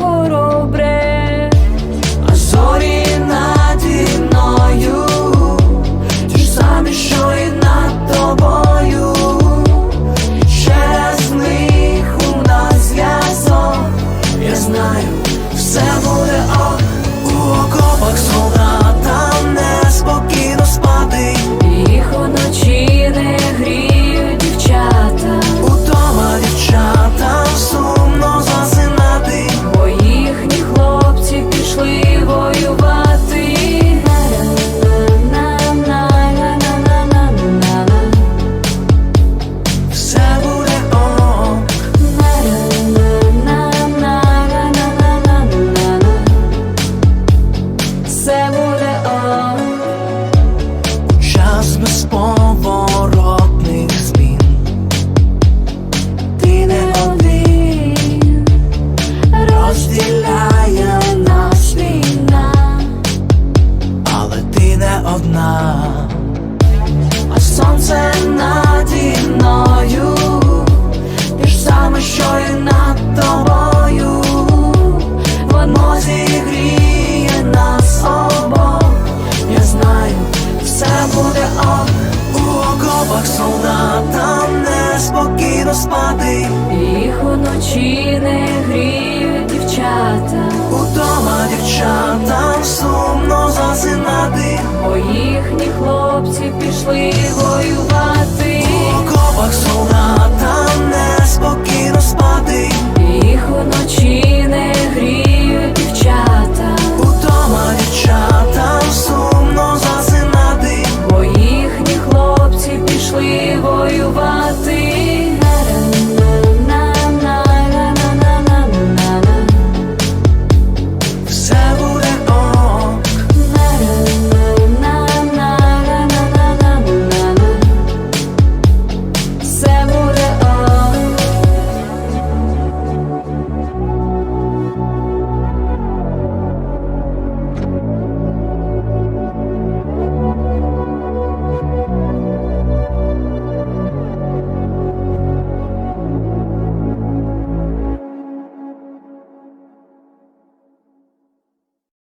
коробре, а зорі наді ті ж самі, що і над тобою, через них у нас зв'язок, я знаю, все буде ок, у окопах сон. все буде о. Час безповоротних змін. Ти не один розділяє нас війна, але ти не одна, а сонце наді мною. лавах солдатам неспокійно спати, їх уночі не гріють дівчата, удома дівчатам сумно засинати, бо їхні хлопці пішли. Дякую вам.